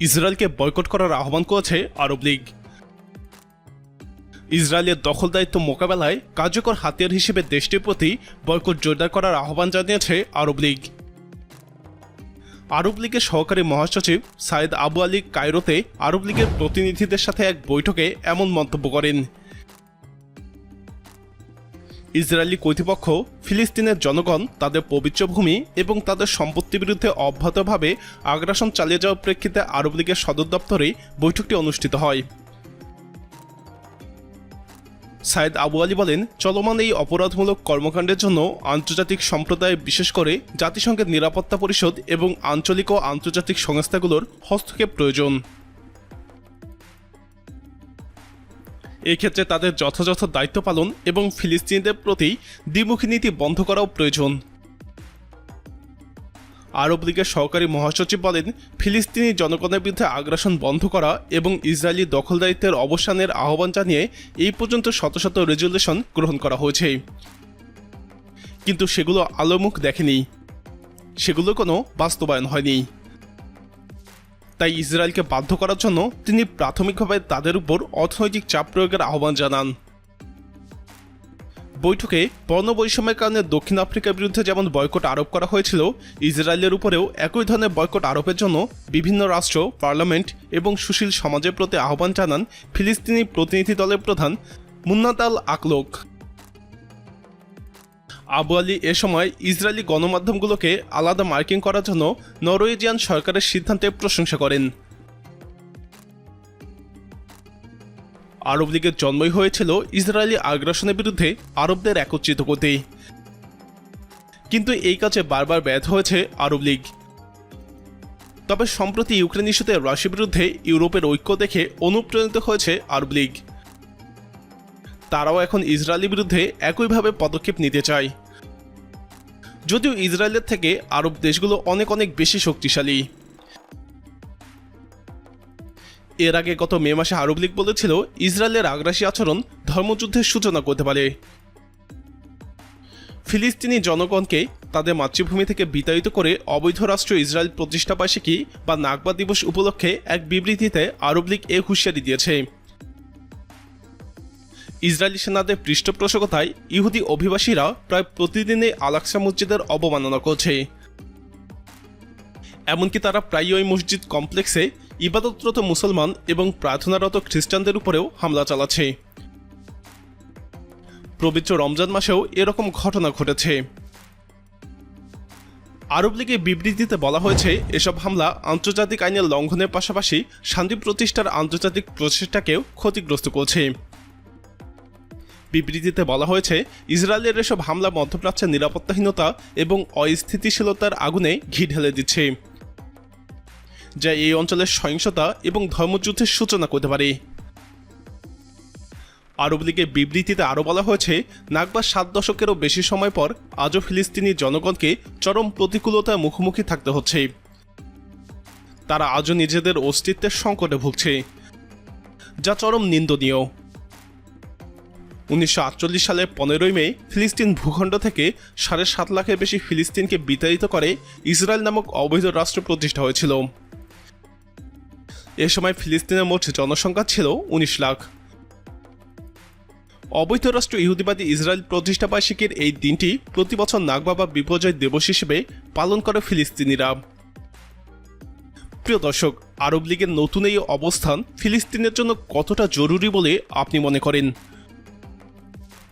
ইসরায়েলকে বয়কট করার আহ্বান করেছে আরব লীগ। ইসরায়েলের দখল দায়িত্ব মোকাবেলায় কার্যকর হাতিয়ার হিসেবে দেশটির প্রতি বয়কট জোরদার করার আহ্বান জানিয়েছে আরব লীগ। আরব লীগের সহকারী মহাসচিব সাইদ আবু আলী কায়রোতে আরব লীগের প্রতিনিধিদের সাথে এক বৈঠকে এমন মন্তব্য করেন। ইসরায়েলি কর্তৃপক্ষ ফিলিস্তিনের জনগণ, তাদের পবিত্র ভূমি এবং তাদের সম্পত্তির বিরুদ্ধে অব্যাহতভাবে আগ্রাসন চালিয়ে যাওয়ার প্রেক্ষিতে আরব লীগের সদর দপ্তরে বৈঠকটি অনুষ্ঠিত হয়। সাইদ আবু আলী বলেন, চলমান এই অপরাধমূলক কর্মকাণ্ডের জন্য আন্তর্জাতিক সম্প্রদায়, বিশেষ করে জাতিসংঘের নিরাপত্তা পরিষদ এবং আঞ্চলিক ও আন্তর্জাতিক সংস্থাগুলোর হস্তক্ষেপ প্রয়োজন। এক্ষেত্রে তাদের যথাযথ দায়িত্ব পালন এবং ফিলিস্তিনিদের প্রতি দ্বিমুখী নীতি বন্ধ করাও প্রয়োজন। আরব লীগের সহকারী মহাসচিব বলেন, ফিলিস্তিনি জনগণের বিরুদ্ধে আগ্রাসন বন্ধ করা এবং ইসরায়েলি দখলদারিত্বের অবসানের আহ্বান জানিয়ে এই পর্যন্ত শত শত রেজুলেশন গ্রহণ করা হয়েছে। কিন্তু সেগুলো আলোমুখ দেখেনি। সেগুলো কোনো বাস্তবায়ন হয়নি। তাই ইসরায়েলকে বাধ্য করার জন্য তিনি প্রাথমিকভাবে তাদের উপর অর্থনৈতিক চাপ প্রয়োগের আহ্বান জানান। বৈঠকে বর্ণবৈষম্যের কারণে দক্ষিণ আফ্রিকার বিরুদ্ধে যেমন বয়কট আরোপ করা হয়েছিল, ইসরায়েলের উপরেও একই ধরনের বয়কট আরোপের জন্য বিভিন্ন রাষ্ট্র, পার্লামেন্ট এবং সুশীল সমাজের প্রতি আহ্বান জানান ফিলিস্তিনি প্রতিনিধি দলের প্রধান মুন্নাতাল আকলোক আবু আলী এ সময় ইসরায়েলি গণমাধ্যমগুলোকে আলাদা মার্কিং করার জন্য নরওয়েজিয়ান সরকারের সিদ্ধান্তের প্রশংসা করেন। আরব লীগের জন্মই হয়েছিল ইসরায়েলি আগ্রাসনের বিরুদ্ধে আরবদের একত্রিত করতে কিন্তু এই কাজে বারবার ব্যর্থ হয়েছে আরব লীগ। তবে সম্প্রতি ইউক্রেন ইস্যুতে রাশিয়ার বিরুদ্ধে ইউরোপের ঐক্য দেখে অনুপ্রাণিত হয়েছে আরব লীগ। তারাও এখন ইসরায়েলের বিরুদ্ধে একইভাবে পদক্ষেপ নিতে চায়। যদিও ইসরায়েলের থেকে আরব দেশগুলো অনেক অনেক বেশি শক্তিশালী। এর আগে গত মে মাসে আরব লীগ বলেছিল, ইসরায়েলের আগ্রাসী আচরণ ধর্মযুদ্ধের সূচনা করতে পারে। ফিলিস্তিনি জনগণকে তাদের মাতৃভূমি থেকে বিতাড়িত করে অবৈধ রাষ্ট্র ইসরায়েল প্রতিষ্ঠা বার্ষিকী বা নাগবা দিবস উপলক্ষে এক বিবৃতিতে আরব লীগ এ হুঁশিয়ারি দিয়েছে। ইসরায়েলি সেনাদের পৃষ্ঠপোষকতায় ইহুদি অভিবাসীরা প্রায় প্রতিদিনই আলাক্সা মসজিদের অবমাননা করছে। এমনকি তারা প্রায়ই ওই মসজিদ কমপ্লেক্সে ইবাদতরত মুসলমান এবং প্রার্থনারত খ্রিস্টানদের উপরেও হামলা চালাচ্ছে। পবিত্র রমজান মাসেও এরকম ঘটনা ঘটেছে। আরব লীগের বিবৃতিতে বলা হয়েছে, এসব হামলা আন্তর্জাতিক আইনের লঙ্ঘনের পাশাপাশি শান্তি প্রতিষ্ঠার আন্তর্জাতিক প্রচেষ্টাকেও ক্ষতিগ্রস্ত করছে। বিবৃতিতে বলা হয়েছে, ইসরায়েলের এসব হামলা মধ্যপ্রাচ্যের নিরাপত্তাহীনতা এবং অস্থিতিশীলতার আগুনে ঘি ঢেলে দিচ্ছে। যা এই অঞ্চলের সহিংসতা এবং ধর্মযুদ্ধের সূচনা করতে পারে। আরব লীগের বিবৃতিতে আরও বলা হয়েছে নাগবার সাত দশকেরও বেশি সময় পর আজও ফিলিস্তিনি জনগণকে চরম প্রতিকূলতার মুখোমুখি থাকতে হচ্ছে। তারা আজও নিজেদের অস্তিত্বের সংকটে ভুগছে, যা চরম নিন্দনীয়। উনিশশো আটচল্লিশ সালের পনেরোই মে ফিলিস্তিন ভূখণ্ড থেকে সাড়ে সাত লাখের বেশি ফিলিস্তিনকে বিতাড়িত করে ইসরায়েল নামক অবৈধ রাষ্ট্র প্রতিষ্ঠা হয়েছিল। এ সময় ফিলিস্তিনের মোট জনসংখ্যা ছিল উনিশ লাখ। অবৈধ রাষ্ট্র ইহুদিবাদী ইসরায়েল প্রতিষ্ঠা বার্ষিকীর এই দিনটি প্রতি বছর নাগবা বা বিপর্যয় দিবস হিসেবে পালন করে ফিলিস্তিনিরা। প্রিয় দর্শক, আরব লীগের নতুন এই অবস্থান ফিলিস্তিনের জন্য কতটা জরুরি বলে আপনি মনে করেন?